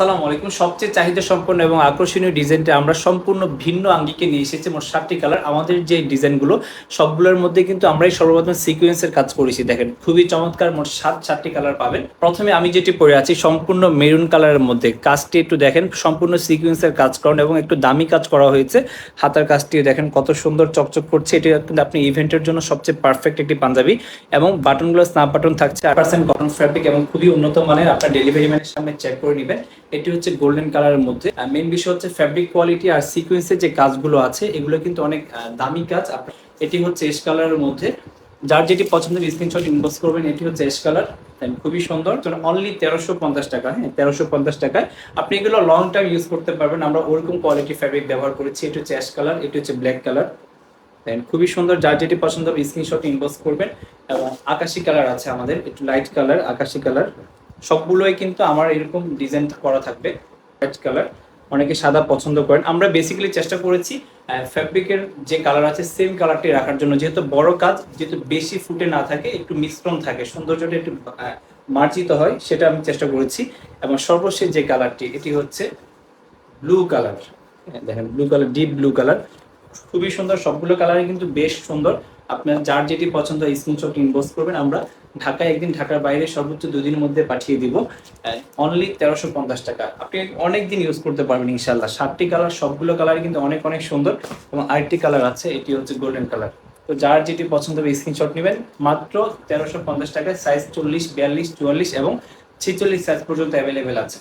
আসসালামু আলাইকুম। সবচেয়ে চাহিদা সম্পন্ন এবং আকর্ষণীয় ডিজাইনটা আমরা সম্পূর্ণ ভিন্ন আঙ্গিকে নিয়ে এসেছি, মোট সাতটি কালার। আমাদের যে ডিজাইনগুলো, সবগুলোর মধ্যে কিন্তু আমরাই সর্বপ্রথম সিকোয়েন্সের কাজ করেছি। দেখেন, খুবই চমৎকার, মোট সাত, সাতটি কালার পাবেন। প্রথমে আমি যেটি পরে আছি, সম্পূর্ণ মেরুন কালারের মধ্যে। কাজটি একটু দেখেন, সম্পূর্ণ সিকোয়েন্সের কাজ করেন এবং একটু দামি কাজ করা হয়েছে। হাতার কাজটিও দেখেন, কত সুন্দর চকচক করছে। এটি কিন্তু আপনি ইভেন্টের জন্য সবচেয়ে পারফেক্ট একটি পাঞ্জাবি এবং বাটনগুলো স্ন্যাপ বাটন থাকছে। আট পার্সেন্ট কটন ফ্যাব্রিক এবং খুবই উন্নত মানের। আপনার ডেলিভারি ম্যানের সামনে চেক করে নেবেন। এটি হচ্ছে গোল্ডেন কালারের মধ্যে। মেন বিষয় হচ্ছে ফ্যাব্রিক কোয়ালিটি আর সিকোয়েন্সের যে কাজগুলো আছে, এগুলো কিন্তু অনেক দামি কাজ। এটি হচ্ছে এস কালারের মধ্যে। যার যেটি পছন্দের স্ক্রিনশট ইনবক্স করবেন, এটি হচ্ছে এস কালার খুবই সুন্দর। অনলি তেরোশো পঞ্চাশ টাকা হ্যাঁ তেরোশো পঞ্চাশ টাকায়। আপনি এগুলো লং টাইম ইউজ করতে পারবেন। আমরা ওরকম কোয়ালিটি ফ্যাব্রিক ব্যবহার করেছি। এটি হচ্ছে অ্যাশ কালার এটি হচ্ছে ব্ল্যাক কালার দেন খুবই সুন্দর। যার যেটি পছন্দ হবে স্ক্রিনশট ইনবক্স করবেন। এবং আকাশি কালার আছে আমাদের। একটু লাইট কালার আকাশি কালার সবগুলোই কিন্তু আমার এরকম ডিজাইন করা থাকবে লাইট কালার অনেকে সাদা পছন্দ করেন। আমরা বেসিক্যালি চেষ্টা করেছি ফ্যাব্রিকের যে কালার আছে সেম কালারটি রাখার জন্য। যেহেতু বড় কাজ, যেহেতু বেশি ফুটে না থাকে, একটু মিশ্রণ থাকে, সৌন্দর্যটা একটু মার্জিত হয়, সেটা আমি চেষ্টা করেছি। এবং সর্বশেষ যে কালারটি এটি হচ্ছে ব্লু কালার দেখেন blue colour deep blue colour খুবই সুন্দর, সবগুলো কালারই কিন্তু বেশ সুন্দর। আপনার যার যেটি পছন্দ হয় স্ক্রিনশট ইনবক্স করবেন। আমরা ঢাকায় একদিন, ঢাকার বাইরে সর্বোচ্চ দুদিনের মধ্যে পাঠিয়ে দিব। অনলি তেরোশো পঞ্চাশ টাকা। আপনি অনেক দিন ইউজ করতে পারবেন ইনশাল্লাহ সাতটি কালার সবগুলো কালারই কিন্তু অনেক অনেক সুন্দর এবং আরেকটি কালার আছে, এটি হচ্ছে গোল্ডেন কালার তো যার যেটি পছন্দ হবে স্ক্রিনশট নেবেন। মাত্র তেরোশো পঞ্চাশ টাকায় সাইজ চল্লিশ, বিয়াল্লিশ, চুয়াল্লিশ এবং ছেচল্লিশ সাইজ পর্যন্ত অ্যাভেলেবেল আছে।